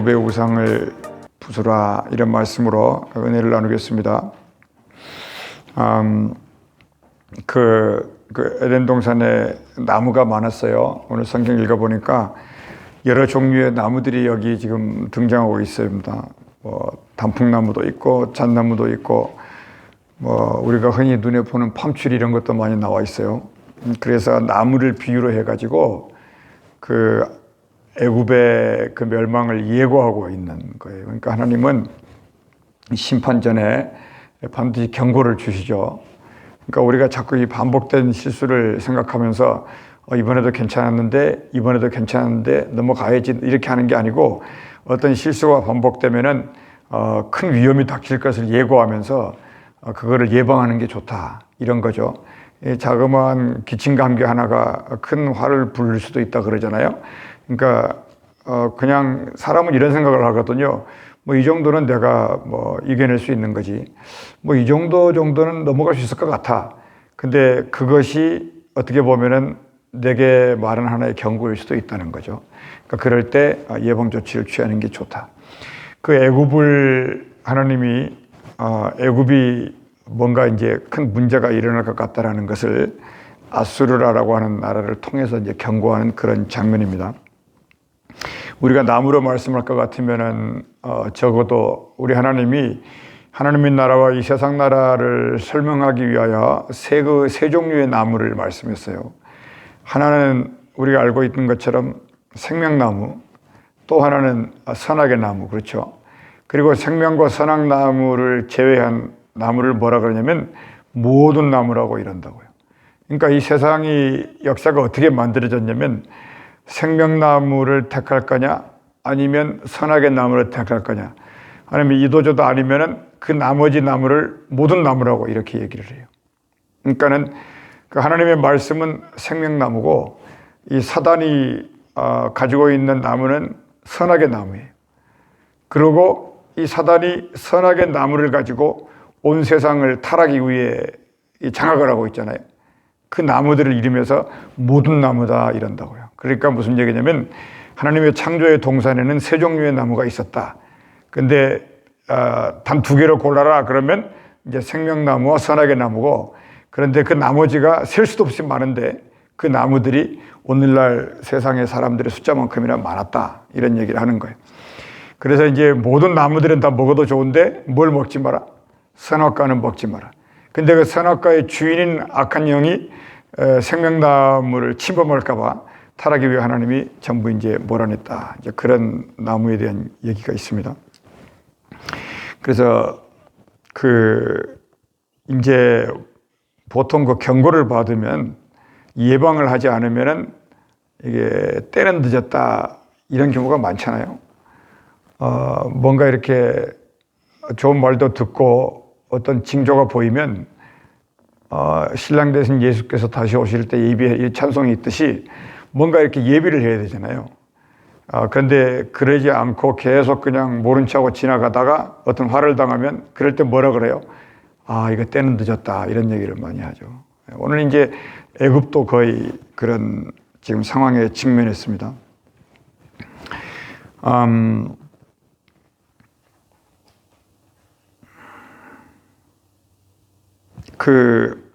애굽의 우상을 부수라 이런 말씀으로 은혜를 나누겠습니다. 음, 그, 그 에덴 동산에 나무가 많았어요. 오늘 성경 읽어보니까 여러 종류의 나무들이 여기 지금 등장하고 있습니다. 뭐 단풍나무도 있고 잣나무도 있고 뭐 우리가 흔히 눈에 보는 팜추리 이런 것도 많이 나와 있어요. 음, 그래서 나무를 비유로 해가지고 그 애굽의 그 멸망을 예고하고 있는 거예요. 그러니까 하나님은 심판 전에 반드시 경고를 주시죠. 그러니까 우리가 자꾸 이 반복된 실수를 생각하면서 어, 이번에도 괜찮았는데 이번에도 괜찮았는데 넘어가야지 이렇게 하는 게 아니고 어떤 실수가 반복되면은 어, 큰 위험이 닥칠 것을 예고하면서 어, 그거를 예방하는 게 좋다 이런 거죠. 이 자그마한 기침 감기 하나가 큰 화를 부를 수도 있다 그러잖아요. 그러니까 어, 그냥 사람은 이런 생각을 하거든요. 뭐 이 정도는 내가 뭐 이겨낼 수 있는 거지. 뭐 이 정도 정도는 넘어갈 수 있을 것 같아. 근데 그것이 어떻게 보면은 내게 말은 하나의 경고일 수도 있다는 거죠. 그러니까 그럴 때 예방 조치를 취하는 게 좋다. 그 애굽을 하나님이 어, 애굽이 뭔가 이제 큰 문제가 일어날 것 같다라는 것을 아수르라라고 하는 나라를 통해서 이제 경고하는 그런 장면입니다. 우리가 나무로 말씀할 것 같으면은 어, 적어도 우리 하나님이 하나님의 나라와 이 세상 나라를 설명하기 위하여 세, 그, 세 종류의 나무를 말씀했어요. 하나는 우리가 알고 있는 것처럼 생명나무, 또 하나는 선악의 나무, 그렇죠? 그리고 생명과 선악나무를 제외한 나무를 뭐라 그러냐면 모든 나무라고 이런다고요. 그러니까 이 세상이 역사가 어떻게 만들어졌냐면 생명나무를 택할 거냐 아니면 선악의 나무를 택할 거냐 아니면 이도저도 아니면은 그 나머지 나무를 모든 나무라고 이렇게 얘기를 해요. 그러니까는 그 하나님의 말씀은 생명나무고 이 사단이 어, 가지고 있는 나무는 선악의 나무예요. 그리고 이 사단이 선악의 나무를 가지고 온 세상을 타락이 위해 장악을 하고 있잖아요. 그 나무들을 이름해서 모든 나무다 이런다고요. 그러니까 무슨 얘기냐면 하나님의 창조의 동산에는 세 종류의 나무가 있었다. 근데 어, 단두 개로 골라라 그러면 이제 생명나무와 선악의 나무고 그런데 그 나머지가 셀 수도 없이 많은데 그 나무들이 오늘날 세상의 사람들의 숫자만큼이나 많았다 이런 얘기를 하는 거예요. 그래서 이제 모든 나무들은 다 먹어도 좋은데 뭘 먹지 마라? 선악과는 먹지 마라. 근데 그 선악과의 주인인 악한 영이 생명나무를 침범할까봐 타락이 위해 하나님이 전부 이제 몰아냈다. 이제 그런 나무에 대한 얘기가 있습니다. 그래서 그 이제 보통 그 경고를 받으면 예방을 하지 않으면은 이게 때는 늦었다 이런 경우가 많잖아요. 어, 뭔가 이렇게 좋은 말도 듣고 어떤 징조가 보이면 어, 신랑 대신 예수께서 다시 오실 때 예비 찬송이 있듯이 뭔가 이렇게 예비를 해야 되잖아요. 아, 그런데 그러지 않고 계속 그냥 모른 척하고 지나가다가 어떤 화를 당하면 그럴 때 뭐라 그래요? 아, 이거 때는 늦었다. 이런 얘기를 많이 하죠. 오늘 이제 애굽도 거의 그런 지금 상황에 직면했습니다. 음, 그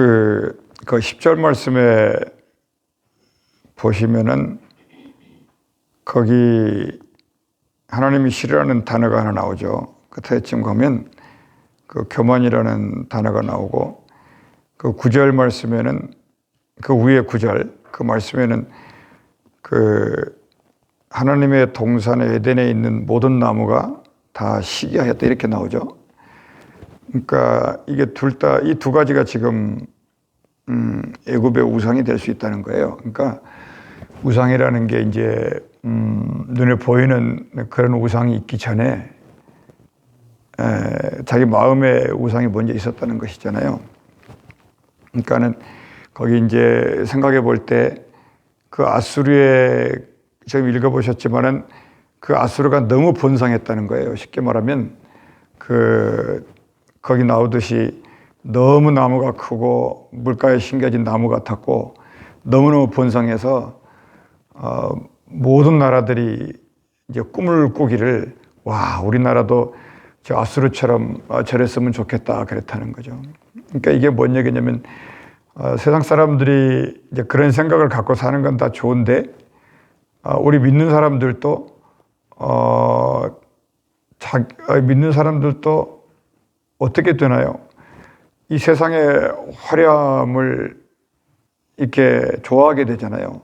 그, 그 10절 말씀에 보시면은 거기 하나님이 싫어하는 단어가 하나 나오죠. 끝에쯤 가면 그 교만이라는 단어가 나오고 그 구절 말씀에는 그 위에 구절 그 말씀에는 그 하나님의 동산에 에덴에 있는 모든 나무가 다 시기하였다 이렇게 나오죠. 그러니까 이게 둘 다 이 두 가지가 지금 음, 애굽의 우상이 될 수 있다는 거예요. 그러니까 우상이라는 게 이제 음, 눈에 보이는 그런 우상이 있기 전에 에, 자기 마음에 우상이 먼저 있었다는 것이잖아요. 그러니까는 거기 이제 생각해 볼 때 그 아수르의 지금 읽어보셨지만은 그 아수르가 너무 번성했다는 거예요. 쉽게 말하면 그 거기 나오듯이 너무 나무가 크고 물가에 심겨진 나무 같았고 너무너무 번성해서 어, 모든 나라들이 이제 꿈을 꾸기를 와 우리나라도 저 아수르처럼 어, 저랬으면 좋겠다 그랬다는 거죠. 그러니까 이게 뭔 얘기냐면 어, 세상 사람들이 이제 그런 생각을 갖고 사는 건 다 좋은데 어, 우리 믿는 사람들도 어, 자, 어, 믿는 사람들도 어떻게 되나요? 이 세상의 화려함을 이렇게 좋아하게 되잖아요.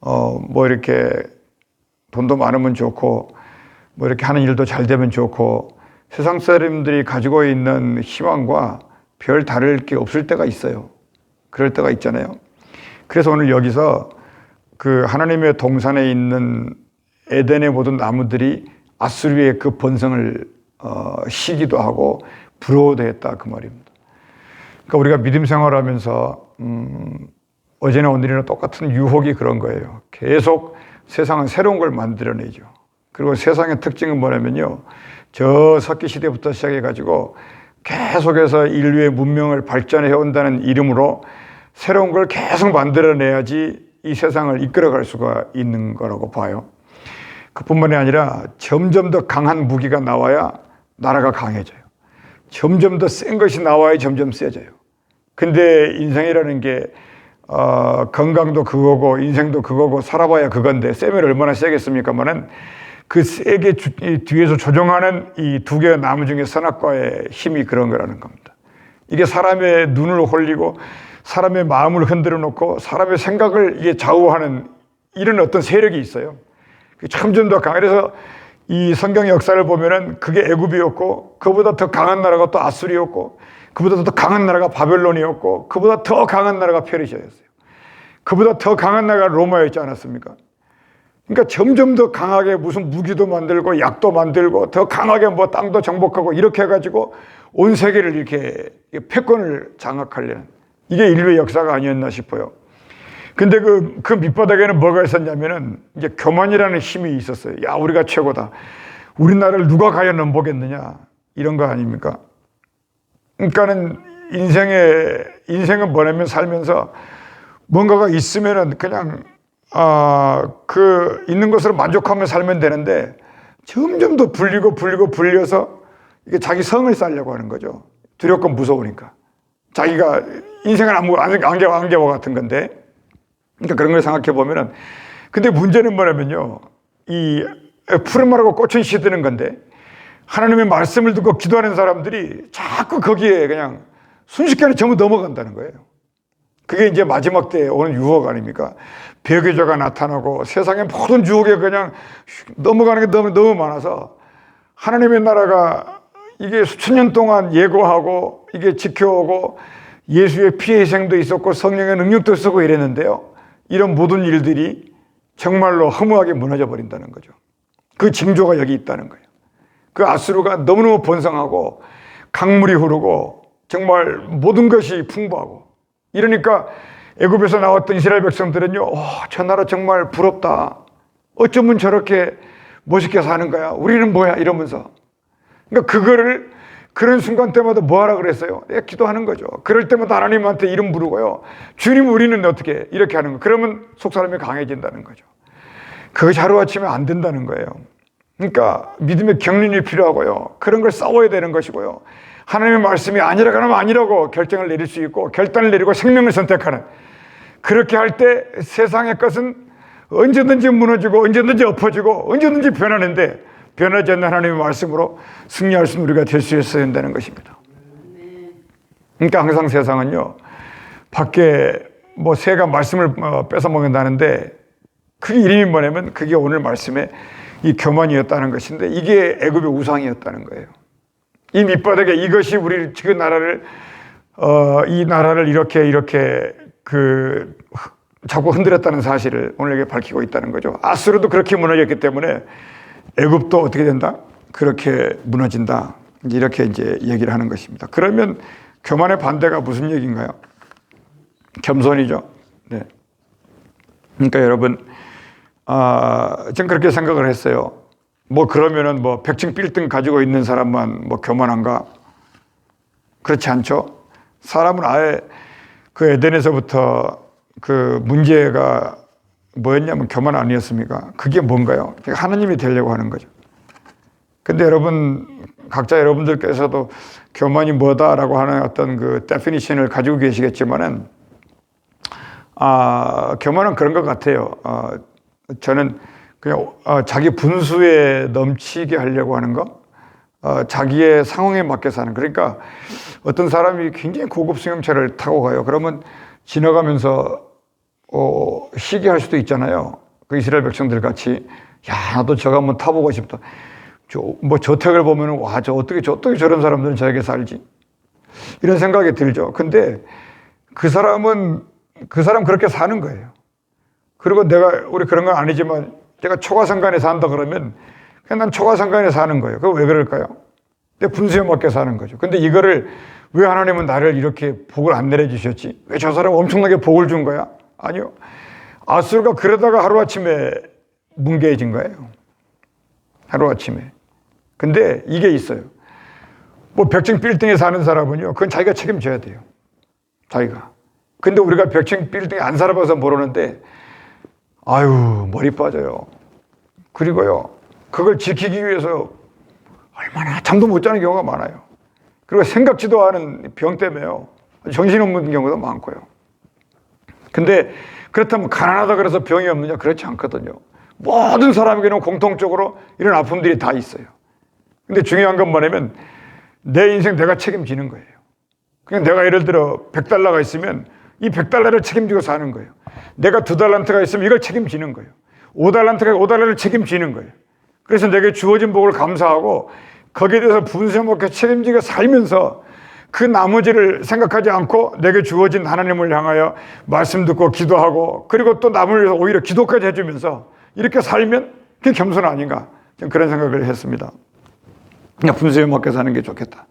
어, 뭐 이렇게 돈도 많으면 좋고, 뭐 이렇게 하는 일도 잘 되면 좋고, 세상 사람들이 가지고 있는 희망과 별 다를 게 없을 때가 있어요. 그럴 때가 있잖아요. 그래서 오늘 여기서 그 하나님의 동산에 있는 에덴의 모든 나무들이 아수르의 그 본성을 어, 시기도 하고 부러워도 했다 그 말입니다. 그러니까 우리가 믿음 생활하면서 음, 어제나 오늘이나 똑같은 유혹이 그런 거예요. 계속 세상은 새로운 걸 만들어내죠. 그리고 세상의 특징은 뭐냐면요. 저 석기 시대부터 시작해가지고 계속해서 인류의 문명을 발전해 온다는 이름으로 새로운 걸 계속 만들어내야지 이 세상을 이끌어갈 수가 있는 거라고 봐요. 그뿐만이 아니라 점점 더 강한 무기가 나와야 나라가 강해져요. 점점 더 센 것이 나와야 점점 세져요. 근데 인생이라는 게 어, 건강도 그거고 인생도 그거고 살아봐야 그건데 세면 얼마나 세겠습니까만은 그 세게 주, 뒤에서 조종하는 이 두 개의 나무 중에 선악과의 힘이 그런 거라는 겁니다. 이게 사람의 눈을 홀리고 사람의 마음을 흔들어 놓고 사람의 생각을 이게 좌우하는 이런 어떤 세력이 있어요. 점점 더 강. 그래서 이 성경의 역사를 보면은 그게 애굽이었고 그보다 더 강한 나라가 또 아수리였고 그보다 더 강한 나라가 바벨론이었고 그보다 더 강한 나라가 페르시아였어요. 그보다 더 강한 나라가 로마였지 않았습니까? 그러니까 점점 더 강하게 무슨 무기도 만들고 약도 만들고 더 강하게 뭐 땅도 정복하고 이렇게 해가지고 온 세계를 이렇게 패권을 장악하려는 이게 인류의 역사가 아니었나 싶어요. 근데 그, 그 밑바닥에는 뭐가 있었냐면은 이제 교만이라는 힘이 있었어요. 야, 우리가 최고다. 우리나라를 누가 과연 넘보겠느냐. 이런 거 아닙니까? 그러니까는 인생의, 인생은 뭐냐면 살면서 뭔가가 있으면은 그냥, 아, 그 있는 것으로 만족하며 살면 되는데 점점 더 불리고 불리고 불려서 이게 자기 성을 쌓려고 하는 거죠. 두렵고 무서우니까. 자기가 안개와 안개와 같은 건데 그러니까 그런 걸 생각해 보면은 근데 문제는 뭐냐면요 이 푸른 말하고 꽃은 시드는 건데 하나님의 말씀을 듣고 기도하는 사람들이 자꾸 거기에 그냥 순식간에 전부 넘어간다는 거예요. 그게 이제 마지막 때 오는 유혹 아닙니까? 벽의조가 나타나고 세상의 모든 유혹에 그냥 넘어가는 게 너무, 너무 많아서 하나님의 나라가 이게 수천 년 동안 예고하고 이게 지켜오고 예수의 피해 희생도 있었고 성령의 능력도 쓰고 이랬는데요. 이런 모든 일들이 정말로 허무하게 무너져 버린다는 거죠. 그 징조가 여기 있다는 거예요. 그 아수르가 너무너무 번성하고 강물이 흐르고 정말 모든 것이 풍부하고 이러니까 애굽에서 나왔던 이스라엘 백성들은요, 오, 저 나라 정말 부럽다. 어쩌면 저렇게 멋있게 사는 거야. 우리는 뭐야? 이러면서. 그러니까 그거를 그런 순간 때마다 뭐 하라 그랬어요? 예, 기도하는 거죠. 그럴 때마다 하나님한테 이름 부르고요. 주님 우리는 어떻게 이렇게 하는 거. 그러면 속 사람이 강해진다는 거죠. 그것이 하루아침에 안 된다는 거예요. 그러니까 믿음의 경륜이 필요하고요. 그런 걸 싸워야 되는 것이고요. 하나님의 말씀이 아니라고 하면 아니라고 결정을 내릴 수 있고 결단을 내리고 생명을 선택하는 그렇게 할 때 세상의 것은 언제든지 무너지고 언제든지 엎어지고 언제든지 변하는데 변하지 않는 하나님의 말씀으로 승리할 수 있는 우리가 될 수 있어야 된다는 것입니다. 그러니까 항상 세상은요, 밖에 뭐 새가 말씀을 어, 뺏어 먹는다는데 그 이름이 뭐냐면 그게 오늘 말씀에 이 교만이었다는 것인데 이게 애굽의 우상이었다는 거예요. 이 밑바닥에 이것이 우리 지금 나라를 어, 이 나라를 이렇게 이렇게 그 자꾸 흔들었다는 사실을 오늘 밝히고 있다는 거죠. 아수르도 그렇게 무너졌기 때문에 애굽도 어떻게 된다? 그렇게 무너진다. 이렇게 이제 얘기를 하는 것입니다. 그러면 교만의 반대가 무슨 얘기인가요? 겸손이죠. 네. 그러니까 여러분, 아, 전 그렇게 생각을 했어요. 뭐 그러면은 뭐 백층 빌딩 가지고 있는 사람만 뭐 교만한가? 그렇지 않죠. 사람은 아예 그 에덴에서부터 그 문제가 뭐였냐면 교만 아니었습니까? 그게 뭔가요? 하나님이 되려고 하는 거죠. 근데 여러분 각자 여러분들께서도 교만이 뭐다라고 하는 어떤 그 데피니션을 가지고 계시겠지만은 아 교만은 그런 것 같아요. 아, 저는 그냥 어, 자기 분수에 넘치게 하려고 하는 거, 어, 자기의 상황에 맞게 사는. 그러니까 어떤 사람이 굉장히 고급 승용차를 타고 가요. 그러면 지나가면서 어, 시기할 수도 있잖아요. 그 이스라엘 백성들 같이 야 나도 저거 한번 타보고 싶다. 저, 뭐 저택을 보면은 와저 어떻게 저 어떻게 저런 사람들은 저렇게 살지 이런 생각이 들죠. 근데 그 사람은 그 사람 그렇게 사는 거예요. 그리고 내가 우리 그런 건 아니지만 제가 초가상간에 산다 그러면 그냥 난 초가상간에 사는 거예요. 그거 왜 그럴까요? 내 분수에 맞게 사는 거죠. 근데 이거를 왜 하나님은 나를 이렇게 복을 안 내려주셨지? 왜 저 사람 엄청나게 복을 준 거야? 아니요. 아수르가 그러다가 하루아침에 뭉개진 거예요. 하루아침에. 근데 이게 있어요. 뭐 백층 빌딩에 사는 사람은요, 그건 자기가 책임져야 돼요. 자기가. 근데 우리가 백층 빌딩에 안 살아봐서 모르는데, 아유, 머리 빠져요. 그리고요, 그걸 지키기 위해서 얼마나 잠도 못 자는 경우가 많아요. 그리고 생각지도 않은 병 때문에요. 정신없는 경우도 많고요. 근데 그렇다면 가난하다 그래서 병이 없느냐? 그렇지 않거든요. 모든 사람에게는 공통적으로 이런 아픔들이 다 있어요. 근데 중요한 건 뭐냐면 내 인생 내가 책임지는 거예요. 그냥 내가 예를 들어 100달러가 있으면 이 100달러를 책임지고 사는 거예요. 내가 두 달란트가 있으면 이걸 책임지는 거예요. 5달란트가 5달러를 책임지는 거예요. 그래서 내게 주어진 복을 감사하고 거기에 대해서 분쇄 먹게 책임지게 살면서 그 나머지를 생각하지 않고 내게 주어진 하나님을 향하여 말씀 듣고 기도하고 그리고 또 남을 위해서 오히려 기도까지 해주면서 이렇게 살면 그게 겸손 아닌가 그런 생각을 했습니다. 그냥 분수에 먹게 사는 게 좋겠다.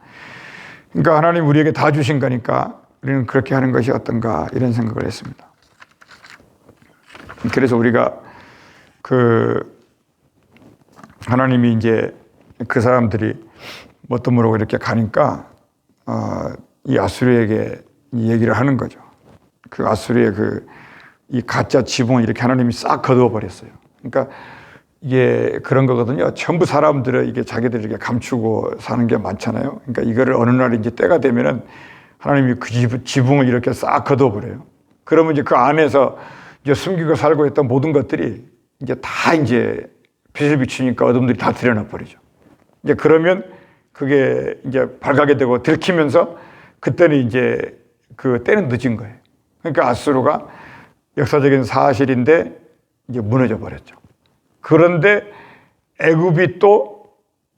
그러니까 하나님 우리에게 다 주신 거니까 우리는 그렇게 하는 것이 어떤가 이런 생각을 했습니다. 그래서 우리가 그 하나님이 이제 그 사람들이 뭣도 모르고 이렇게 가니까 어, 이 아수르에게 이 얘기를 하는 거죠. 그 아수르의 그 이 가짜 지붕을 이렇게 하나님이 싹 거두어 버렸어요. 그러니까 이게 그런 거거든요. 전부 사람들은 이게 자기들이 이렇게 감추고 사는 게 많잖아요. 그러니까 이거를 어느 날 이제 때가 되면은 하나님이 그 지붕을 이렇게 싹 거두어 버려요. 그러면 이제 그 안에서 이제 숨기고 살고 있던 모든 것들이 이제 다 이제 빛을 비추니까 어둠들이 다 드러나 버리죠. 이제 그러면 그게 이제 발각이 되고 들키면서 그때는 이제 그 때는 늦은 거예요. 그러니까 아수르가 역사적인 사실인데 이제 무너져 버렸죠. 그런데 애굽이 또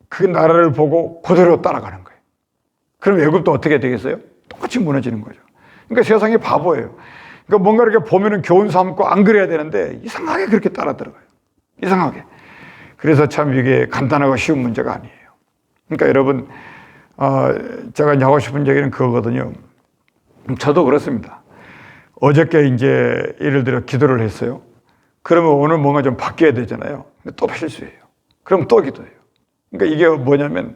그 나라를 보고 그대로 따라가는 거예요. 그럼 애굽도 어떻게 되겠어요? 똑같이 무너지는 거죠. 그러니까 세상이 바보예요. 그러니까 뭔가 이렇게 보면은 교훈 삼고 안 그래야 되는데 이상하게 그렇게 따라 들어가요. 이상하게. 그래서 참 이게 간단하고 쉬운 문제가 아니에요. 그러니까 여러분, 어, 제가 하고 싶은 얘기는 그거거든요. 저도 그렇습니다. 어저께 이제 예를 들어 기도를 했어요. 그러면 오늘 뭔가 좀 바뀌어야 되잖아요. 또 실수해요. 그럼 또 기도해요. 그러니까 이게 뭐냐면,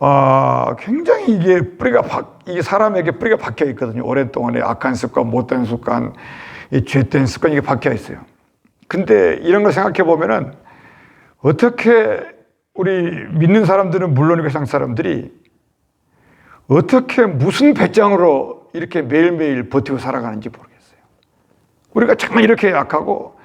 아, 굉장히 이게 뿌리가 박, 이 사람에게 뿌리가 박혀 있거든요. 오랫동안에 악한 습관, 못된 습관, 이 죄된 습관 이게 박혀 있어요. 근데 이런 걸 생각해 보면은 어떻게 우리 믿는 사람들은 물론이고 세상 사람들이 어떻게 무슨 배짱으로 이렇게 매일매일 버티고 살아가는지 모르겠어요. 우리가 정말 이렇게 약하고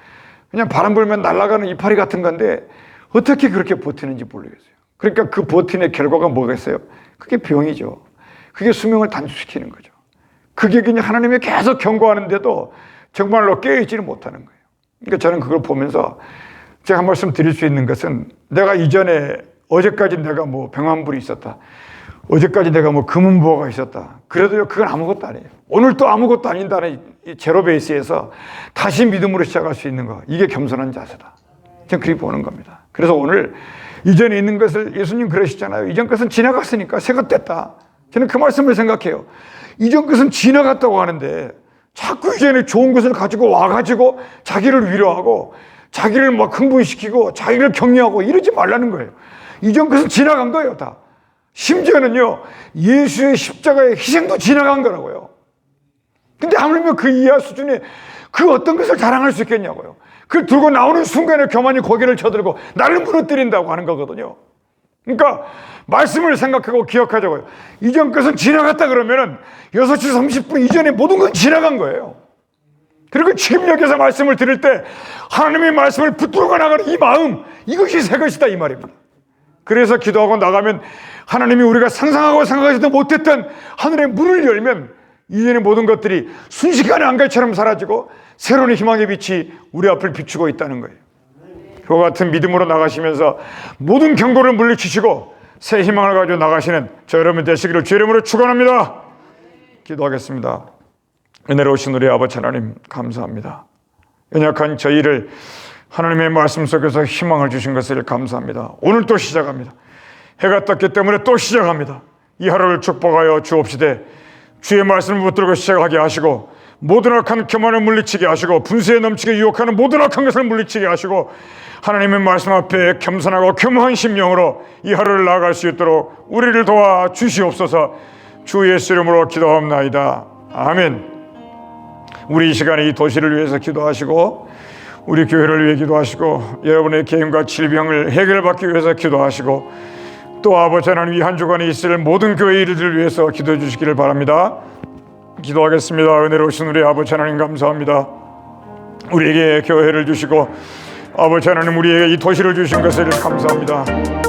그냥 바람 불면 날아가는 이파리 같은 건데 어떻게 그렇게 버티는지 모르겠어요. 그러니까 그 버티는 결과가 뭐겠어요? 그게 병이죠. 그게 수명을 단축시키는 거죠. 그게 그냥 하나님이 계속 경고하는데도 정말로 깨어있지는 못하는 거예요. 그러니까 저는 그걸 보면서 제가 한 말씀 드릴 수 있는 것은 내가 이전에 어제까지 내가 뭐 병환불이 있었다. 어제까지 내가 뭐 금은보화가 있었다. 그래도요, 그건 아무것도 아니에요. 오늘 또 아무것도 아닌다는 이 제로 베이스에서 다시 믿음으로 시작할 수 있는 거. 이게 겸손한 자세다. 저는 그렇게 보는 겁니다. 그래서 오늘 이전에 있는 것을 예수님 그러시잖아요. 이전 것은 지나갔으니까 새것 됐다. 저는 그 말씀을 생각해요. 이전 것은 지나갔다고 하는데 자꾸 이전에 좋은 것을 가지고 와가지고 자기를 위로하고 자기를 막 흥분시키고 자기를 격려하고 이러지 말라는 거예요. 이전 것은 지나간 거예요, 다. 심지어는요, 예수의 십자가의 희생도 지나간 거라고요. 근데 하물며 그 이하 수준에 그 어떤 것을 자랑할 수 있겠냐고요. 그걸 들고 나오는 순간에 교만이 고개를 쳐들고 나를 무너뜨린다고 하는 거거든요. 그러니까 말씀을 생각하고 기억하자고요. 이전 것은 지나갔다 그러면은 6시 30분 이전에 모든 건 지나간 거예요. 그리고 지금 여기서 말씀을 들을 때 하나님의 말씀을 붙들고 나가는 이 마음 이것이 새 것이다 이 말입니다. 그래서 기도하고 나가면 하나님이 우리가 상상하고 생각하지도 못했던 하늘의 문을 열면 이전의 모든 것들이 순식간에 안갈처럼 사라지고 새로운 희망의 빛이 우리 앞을 비추고 있다는 거예요. 그와 같은 믿음으로 나가시면서 모든 경고를 물리치시고 새 희망을 가지고 나가시는 저 여러분 되시기를 주 이름으로 축원합니다. 기도하겠습니다. 은혜로우신 우리 아버지 하나님 감사합니다. 연약한 저희를 하나님의 말씀 속에서 희망을 주신 것을 감사합니다. 오늘 또 시작합니다. 해가 떴기 때문에 또 시작합니다. 이 하루를 축복하여 주옵시되 주의 말씀을 붙들고 시작하게 하시고 모든 악한 교만을 물리치게 하시고 분수에 넘치게 유혹하는 모든 악한 것을 물리치게 하시고 하나님의 말씀 앞에 겸손하고 겸허한 심령으로 이 하루를 나아갈 수 있도록 우리를 도와 주시옵소서 주 예수 이름으로 기도합나이다. 아멘. 우리 이 시간에 이 도시를 위해서 기도하시고 우리 교회를 위해 기도하시고 여러분의 개인과 질병을 해결받기 위해서 기도하시고 또 아버지 하나님 이 한 주간에 있을 모든 교회 일들을 위해서 기도해 주시기를 바랍니다. 기도하겠습니다. 은혜로우신 우리 아버지 하나님 감사합니다. 우리에게 교회를 주시고 아버지 하나님 우리에게 이 도시를 주신 것을 감사합니다.